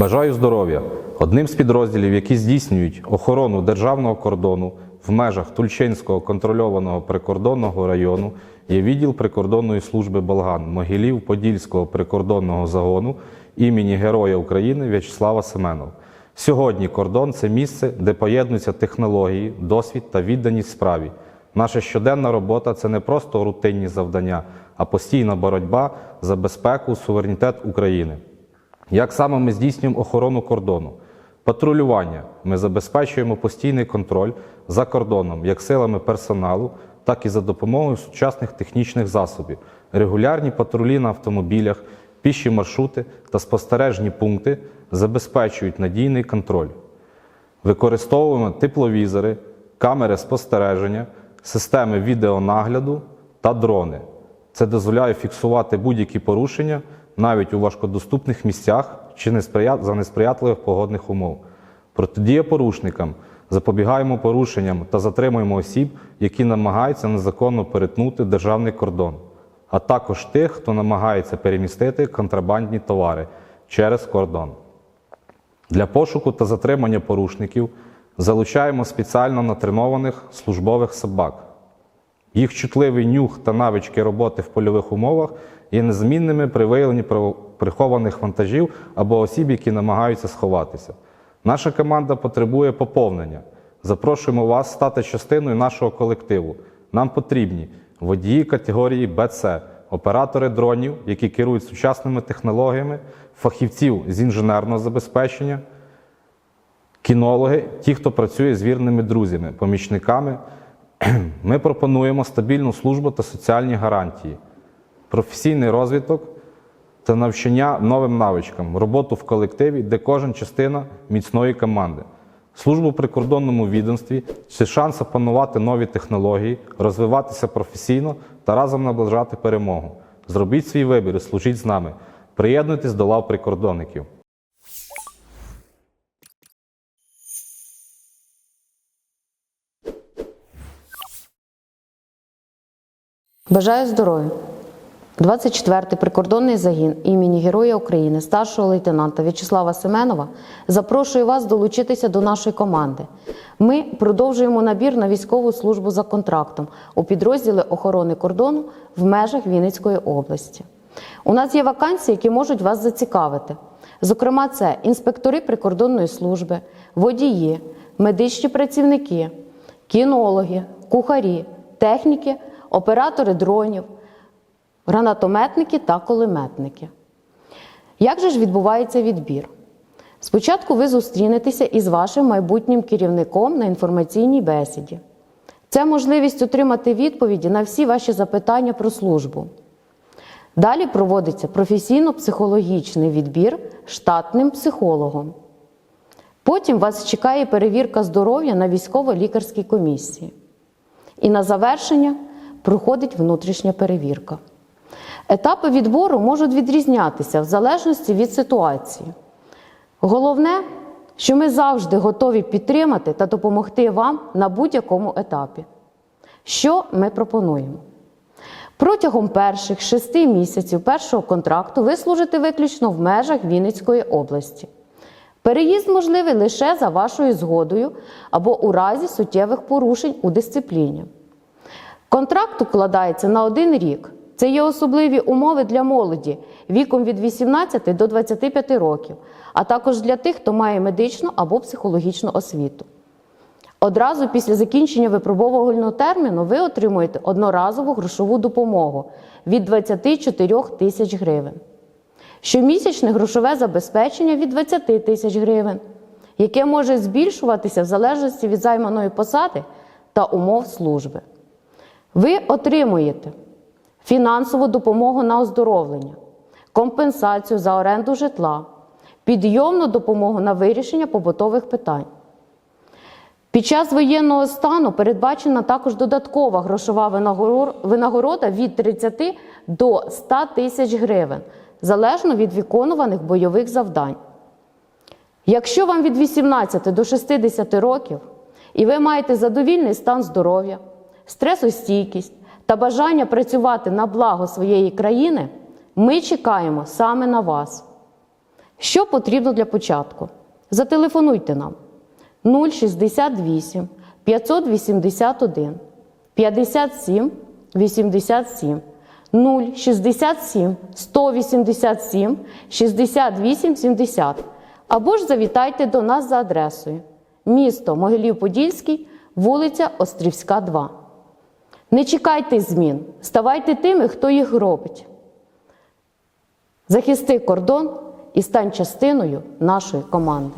Бажаю здоров'я! Одним з підрозділів, які здійснюють охорону державного кордону в межах Тульчинського контрольованого прикордонного району, є відділ прикордонної служби Болган Могилів Подільського прикордонного загону імені Героя України В'ячеслава Семенова. Сьогодні кордон це місце, де поєднуються технології, досвід та відданість справі. Наша щоденна робота це не просто рутинні завдання, а постійна боротьба за безпеку, суверенітет України. Як саме ми здійснюємо охорону кордону? Патрулювання. Ми забезпечуємо постійний контроль за кордоном як силами персоналу, так і за допомогою сучасних технічних засобів, регулярні патрулі на автомобілях, піші маршрути та спостережні пункти забезпечують надійний контроль. Використовуємо тепловізори, камери спостереження, системи відеонагляду та дрони. Це дозволяє фіксувати будь-які порушення навіть у важкодоступних місцях чи за несприятливих погодних умов. Протидія порушникам, запобігаємо порушенням та затримуємо осіб, які намагаються незаконно перетнути державний кордон, а також тих, хто намагається перемістити контрабандні товари через кордон. Для пошуку та затримання порушників залучаємо спеціально натренованих службових собак. Їх чутливий нюх та навички роботи в польових умовах є незмінними при виявленні прихованих вантажів або осіб, які намагаються сховатися. Наша команда потребує поповнення. Запрошуємо вас стати частиною нашого колективу. Нам потрібні водії категорії БЦ, оператори дронів, які керують сучасними технологіями, фахівців з інженерного забезпечення, кінологи, ті, хто працює з вірними друзями, помічниками. Ми пропонуємо стабільну службу та соціальні гарантії, професійний розвиток та навчання новим навичкам, роботу в колективі, де кожен частина міцної команди. Службу в прикордонному відомстві це шанс опанувати нові технології, розвиватися професійно та разом наближати перемогу. Зробіть свій вибір і служіть з нами. Приєднуйтесь до лав прикордонників. Бажаю здоров'я. 24-й прикордонний загін імені Героя України старшого лейтенанта В'ячеслава Семенова запрошує вас долучитися до нашої команди. Ми продовжуємо набір на військову службу за контрактом у підрозділи охорони кордону в межах Вінницької області. У нас є вакансії, які можуть вас зацікавити. Зокрема, це інспектори прикордонної служби, водії, медичні працівники, кінологи, кухарі, техніки, оператори дронів, гранатометники та кулеметники. Як же ж відбувається відбір? Спочатку ви зустрінетеся із вашим майбутнім керівником на інформаційній бесіді. Це можливість отримати відповіді на всі ваші запитання про службу. Далі проводиться професійно-психологічний відбір штатним психологом. Потім вас чекає перевірка здоров'я на військово-лікарській комісії. І на завершення проходить внутрішня перевірка. Етапи відбору можуть відрізнятися в залежності від ситуації. Головне, що ми завжди готові підтримати та допомогти вам на будь-якому етапі. Що ми пропонуємо? Протягом перших шести місяців першого контракту ви служите виключно в межах Вінницької області. Переїзд можливий лише за вашою згодою або у разі суттєвих порушень у дисципліні. Контракт укладається на один рік. Це є особливі умови для молоді віком від 18 до 25 років, а також для тих, хто має медичну або психологічну освіту. Одразу після закінчення випробовувального терміну ви отримуєте одноразову грошову допомогу від 24 тисяч гривень. Щомісячне грошове забезпечення від 20 тисяч гривень, яке може збільшуватися в залежності від займаної посади та умов служби. Ви отримуєте фінансову допомогу на оздоровлення, компенсацію за оренду житла, підйомну допомогу на вирішення побутових питань. Під час воєнного стану передбачена також додаткова грошова винагорода від 30 до 100 тисяч гривень, залежно від виконуваних бойових завдань. Якщо вам від 18 до 60 років і ви маєте задовільний стан здоров'я, стресостійкість та бажання працювати на благо своєї країни, ми чекаємо саме на вас. Що потрібно для початку? Зателефонуйте нам 068 581 57 87 067 187 68 70 або ж завітайте до нас за адресою місто Могилів-Подільський, вулиця Острівська, 2. Не чекайте змін, ставайте тими, хто їх робить. Захисти кордон і стань частиною нашої команди.